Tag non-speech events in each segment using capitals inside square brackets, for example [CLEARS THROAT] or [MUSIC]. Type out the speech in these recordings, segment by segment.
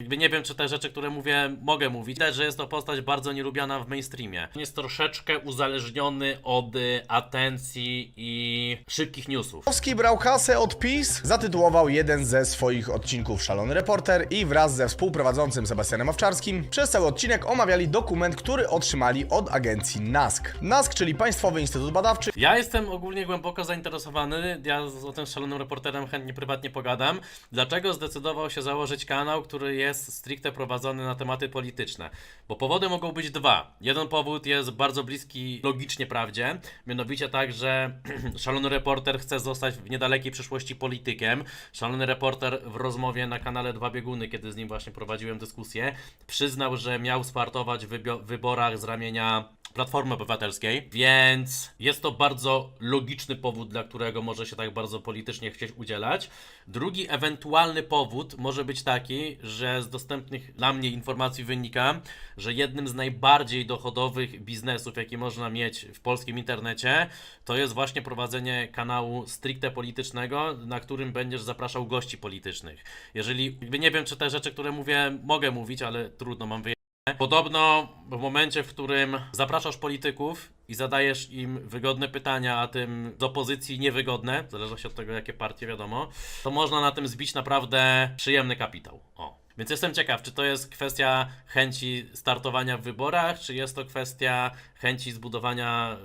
Jakby nie wiem, czy te rzeczy, które mówię, mogę mówić. Też, że jest to postać bardzo nielubiana w mainstreamie. Jest troszeczkę uzależniony od y, atencji i szybkich newsów. Kowski brał kasę od PiS, zatytułował jeden ze swoich odcinków Szalony Reporter i wraz ze współprowadzącym Sebastianem Owczarskim przez cały odcinek omawiali dokument, który otrzymali od agencji NASK. NASK, czyli Państwowy Instytut Badawczy, Ja jestem ogólnie głęboko zainteresowany. Ja z o tym szalonym reporterem chętnie prywatnie pogadam. Dlaczego zdecydował się założyć kanał, który jest stricte prowadzony na tematy polityczne? Bo powody mogą być dwa. Jeden powód jest bardzo bliski logicznie prawdzie, mianowicie tak, że [CLEARS THROAT] szalony reporter chce zostać w niedalekiej przyszłości politykiem. Szalony reporter w rozmowie na kanale Dwa Bieguny, kiedy z nim właśnie prowadziłem dyskusję, przyznał, że miał startować w wyborach z ramienia Platformy Obywatelskiej, więc jest to bardzo logiczny powód, dla którego może się tak bardzo politycznie chcieć udzielać. Drugi ewentualny powód może być taki, że z dostępnych dla mnie informacji wynika, że jednym z najbardziej dochodowych biznesów, jakie można mieć w polskim internecie, to jest właśnie prowadzenie kanału stricte politycznego, na którym będziesz zapraszał gości politycznych. Jeżeli, nie wiem, czy te rzeczy, które mówię, mogę mówić, ale trudno, mam wyjechać. Podobno w momencie, w którym zapraszasz polityków i zadajesz im wygodne pytania, a tym z opozycji niewygodne, w zależności od tego, jakie partie, wiadomo, to można na tym zbić naprawdę przyjemny kapitał. O. Więc jestem ciekaw, czy to jest kwestia chęci startowania w wyborach, czy jest to kwestia chęci zbudowania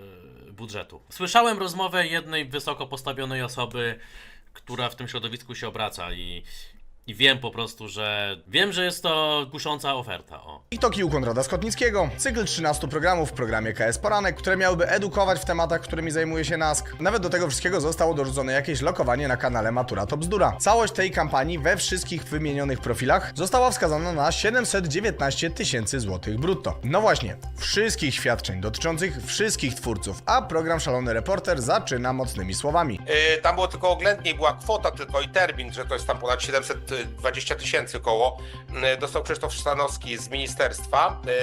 e, budżetu. Słyszałem rozmowę jednej wysoko postawionej osoby, która w tym środowisku się obraca i, i wiem po prostu, że wiem, że jest to kusząca oferta. O. TikToki u Konrada Skotnickiego, cykl 13 programów w programie KS Poranek, które miałyby edukować w tematach, którymi zajmuje się NASK. Nawet do tego wszystkiego zostało dorzucone jakieś lokowanie na kanale Matura to Bzdura. Całość tej kampanii we wszystkich wymienionych profilach została wskazana na 719 tysięcy złotych brutto. No właśnie, wszystkich świadczeń dotyczących wszystkich twórców, a program Szalony Reporter zaczyna mocnymi słowami. Yy, tam było tylko oględniej, była kwota tylko i termin, że to jest tam ponad 720 tysięcy koło. Yy, dostał Krzysztof Sztanowski z ministerstwa yy,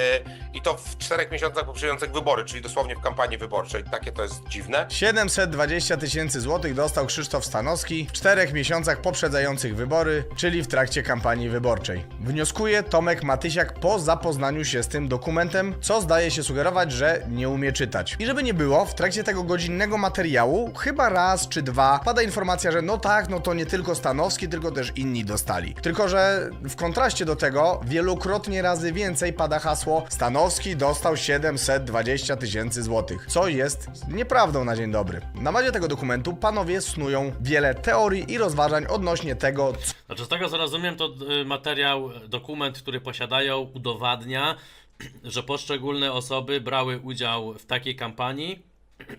i to w czterech miesiącach poprzedzających wybory, czyli dosłownie w kampanii wyborczej. Takie to jest dziwne. 720 tysięcy złotych dostał Krzysztof Stanowski w czterech miesiącach poprzedzających wybory, czyli w trakcie kampanii wyborczej. Wnioskuje Tomek Matysiak po zapoznaniu się z tym dokumentem, co zdaje się sugerować, że nie umie czytać. I żeby nie było, w trakcie tego godzinnego materiału, chyba raz czy dwa, pada informacja, że no tak, no to nie tylko Stanowski, tylko też inni dostali. Tylko, że w kontraście do tego, wielokrotnie razy więcej pada hasło Stanowski dostał 720 tysięcy złotych, co jest nieprawdą na dzień dobry. Na bazie tego dokumentu panowie snują wiele teorii i rozważań odnośnie tego, Znaczy, z tego co rozumiem, to y, materiał, dokument, który posiadają, udowadnia, [CLEARS THROAT] że poszczególne osoby brały udział w takiej kampanii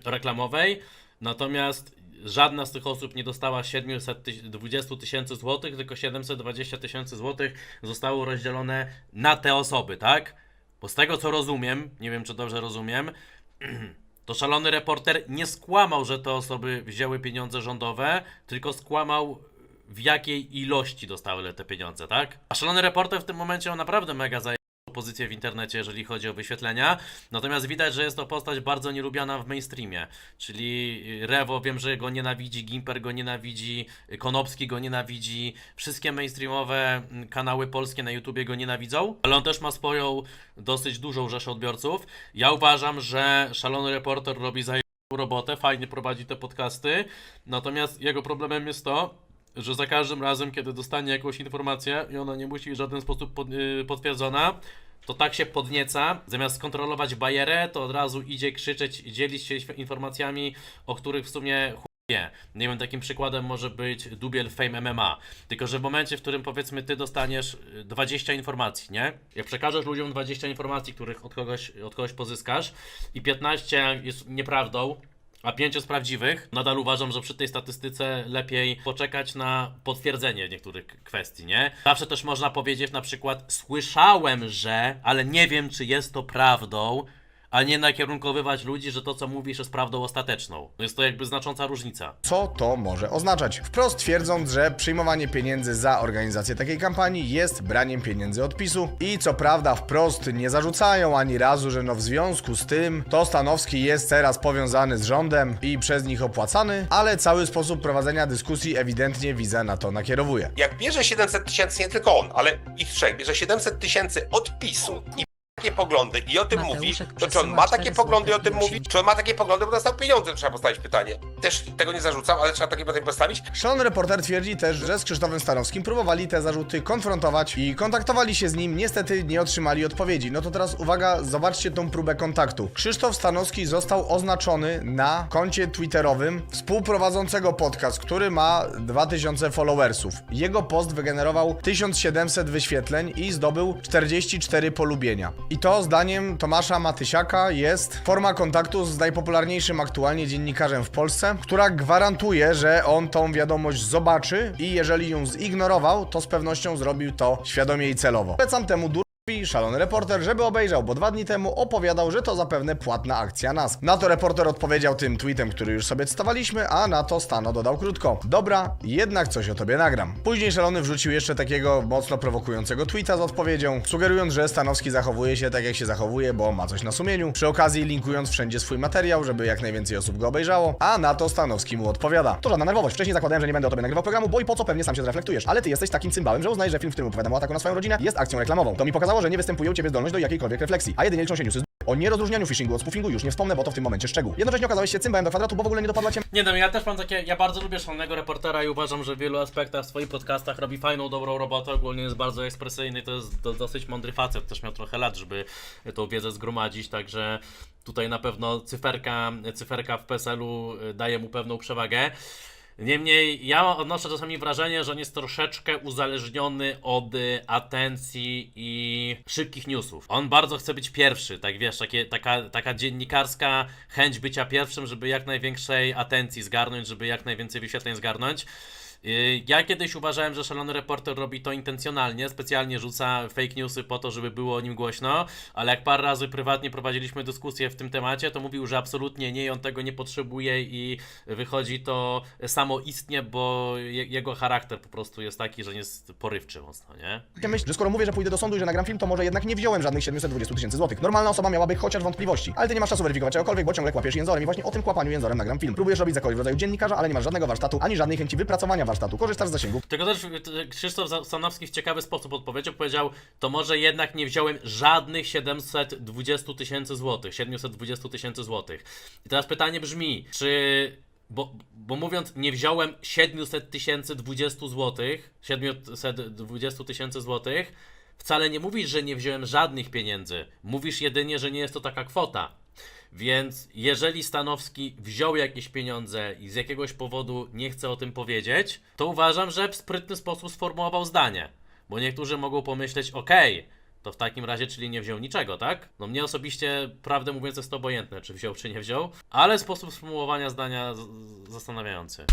reklamowej, natomiast żadna z tych osób nie dostała 720 tysięcy złotych, tylko 720 tysięcy złotych zostało rozdzielone na te osoby, tak? Bo z tego co rozumiem, nie wiem czy dobrze rozumiem, [CLEARS THROAT] to szalony reporter nie skłamał, że te osoby wzięły pieniądze rządowe, tylko skłamał w jakiej ilości dostały te pieniądze, tak? A szalony reporter w tym momencie on naprawdę mega zajęł pozycję w internecie, jeżeli chodzi o wyświetlenia. Natomiast widać, że jest to postać bardzo nielubiana w mainstreamie. Czyli Rewo, wiem, że go nienawidzi, Gimper go nienawidzi, Konopski go nienawidzi, wszystkie mainstreamowe mm, kanały polskie na YouTubie go nienawidzą, ale on też ma swoją dosyć dużą rzeszę odbiorców. Ja uważam, że szalony reporter robi za robotę, fajnie prowadzi te podcasty, natomiast jego problemem jest to, że za każdym razem, kiedy dostanie jakąś informację i ona nie musi w żaden sposób pod, yy, potwierdzona, to tak się podnieca, zamiast kontrolować bajerę, to od razu idzie krzyczeć, dzielić się informacjami, o których w sumie wie. Nie wiem, takim przykładem może być dubiel Fame MMA. Tylko, że w momencie, w którym powiedzmy ty dostaniesz y, 20 informacji, nie? Jak przekażesz ludziom 20 informacji, których od kogoś, od kogoś pozyskasz i 15 jest nieprawdą, a 5 jest prawdziwych, nadal uważam, że przy tej statystyce lepiej poczekać na potwierdzenie niektórych kwestii, nie? Zawsze też można powiedzieć na przykład słyszałem, że, ale nie wiem, czy jest to prawdą, a nie nakierunkowywać ludzi, że to co mówisz jest prawdą ostateczną. Jest to jakby znacząca różnica. co to może oznaczać. Wprost twierdząc, że przyjmowanie pieniędzy za organizację takiej kampanii jest braniem pieniędzy od PiSu i co prawda wprost nie zarzucają ani razu, że no w związku z tym to Stanowski jest teraz powiązany z rządem i przez nich opłacany, ale cały sposób prowadzenia dyskusji ewidentnie wizę na to nakierowuje. Jak bierze 700 tysięcy, nie tylko on, ale ich trzech, bierze 700 tysięcy od PiSu i takie poglądy i o tym Mateuszek mówi, to czy on ma takie poglądy i o tym mówi? Czy on ma takie poglądy, bo dostał pieniądze, trzeba postawić pytanie. Też tego nie zarzucam, ale trzeba takie pytanie postawić. Szalony reporter twierdzi też, że z Krzysztofem Stanowskim próbowali te zarzuty konfrontować i kontaktowali się z nim, niestety nie otrzymali odpowiedzi. No to teraz uwaga, zobaczcie tą próbę kontaktu. Krzysztof Stanowski został oznaczony na koncie twitterowym współprowadzącego podcast, który ma 2000 followersów. Jego post wygenerował 1700 wyświetleń i zdobył 44 polubienia. I to zdaniem Tomasza Matysiaka jest forma kontaktu z najpopularniejszym aktualnie dziennikarzem w Polsce, która gwarantuje, że on tą wiadomość zobaczy i jeżeli ją zignorował, to z pewnością zrobił to świadomie i celowo. Polecam temu dur i szalony reporter, żeby obejrzał, bo dwa dni temu opowiadał, że to zapewne płatna akcja nas. Na to reporter odpowiedział tym tweetem, który już sobie cytowaliśmy, a na to Stano dodał krótko. Dobra, jednak coś o tobie nagram. Później szalony wrzucił jeszcze takiego mocno prowokującego tweeta z odpowiedzią, sugerując, że Stanowski zachowuje się tak jak się zachowuje, bo ma coś na sumieniu. Przy okazji linkując wszędzie swój materiał, żeby jak najwięcej osób go obejrzało, a na to Stanowski mu odpowiada. To żadna nerwowość. Wcześniej zakładałem, że nie będę o tobie nagrywał programu, bo i po co pewnie sam się zreflektujesz. Ale ty jesteś takim cymbałem, że uznajesz, że film, w którym opowiadam o ataku na swoją rodzinę, jest akcją reklamową. To mi pokazało, że nie występuje u ciebie zdolność do jakiejkolwiek refleksji, a jedynie liczą się newsy z o nierozróżnianiu phishingu od spoofingu już nie wspomnę, bo to w tym momencie szczegół. Jednocześnie okazałeś się cymbałem do kwadratu, bo w ogóle nie dopadła cię Nie wiem, ja też mam takie, ja bardzo lubię szalonego reportera i uważam, że w wielu aspektach w swoich podcastach robi fajną, dobrą robotę, ogólnie jest bardzo ekspresyjny, to jest do, dosyć mądry facet, też miał trochę lat, żeby tą wiedzę zgromadzić, także tutaj na pewno cyferka, cyferka w PESEL-u y, daje mu pewną przewagę. Niemniej ja odnoszę czasami wrażenie, że on jest troszeczkę uzależniony od y, atencji i szybkich newsów. On bardzo chce być pierwszy, tak wiesz, takie, taka, taka dziennikarska chęć bycia pierwszym, żeby jak największej atencji zgarnąć, żeby jak najwięcej wyświetleń zgarnąć. Y, Ja kiedyś uważałem, że szalony reporter robi to intencjonalnie, specjalnie rzuca fake newsy po to, żeby było o nim głośno, ale jak parę razy prywatnie prowadziliśmy dyskusję w tym temacie, to mówił, że absolutnie nie on tego nie potrzebuje i wychodzi to samoistnie, bo je, jego charakter po prostu jest taki, że jest porywczy mocno, nie? myśl, że skoro mówię, że pójdę do sądu i że nagram film, to może jednak nie wziąłem żadnych 720 tysięcy złotych. Normalna osoba miałaby chociaż wątpliwości, ale ty nie masz czasu weryfikować czegokolwiek, bo ciągle kłapiesz jęzorem i właśnie o tym kłapaniu jęzorem nagram film. Próbujesz robić za rodzaju dziennikarza, ale nie masz żadnego warsztatu, ani żadnej chęci wypracowania warsztatu. Korzystasz z zasięgów, Tylko też y, Krzysztof Stanowski w ciekawy sposób odpowiedział. Powiedział, to może jednak nie wziąłem żadnych 720 tysięcy złotych, 720 tysięcy złotych. I teraz pytanie brzmi, czy. Bo, bo mówiąc, nie wziąłem 700 tysięcy 20 złotych, 720 tysięcy złotych, wcale nie mówisz, że nie wziąłem żadnych pieniędzy. Mówisz jedynie, że nie jest to taka kwota. Więc jeżeli Stanowski wziął jakieś pieniądze i z jakiegoś powodu nie chce o tym powiedzieć, to uważam, że w sprytny sposób sformułował zdanie. Bo niektórzy mogą pomyśleć, okej, to w takim razie, czyli nie wziął niczego, tak? No mnie osobiście, prawdę mówiąc, jest to obojętne, czy wziął, czy nie wziął, ale sposób sformułowania zdania zastanawiający.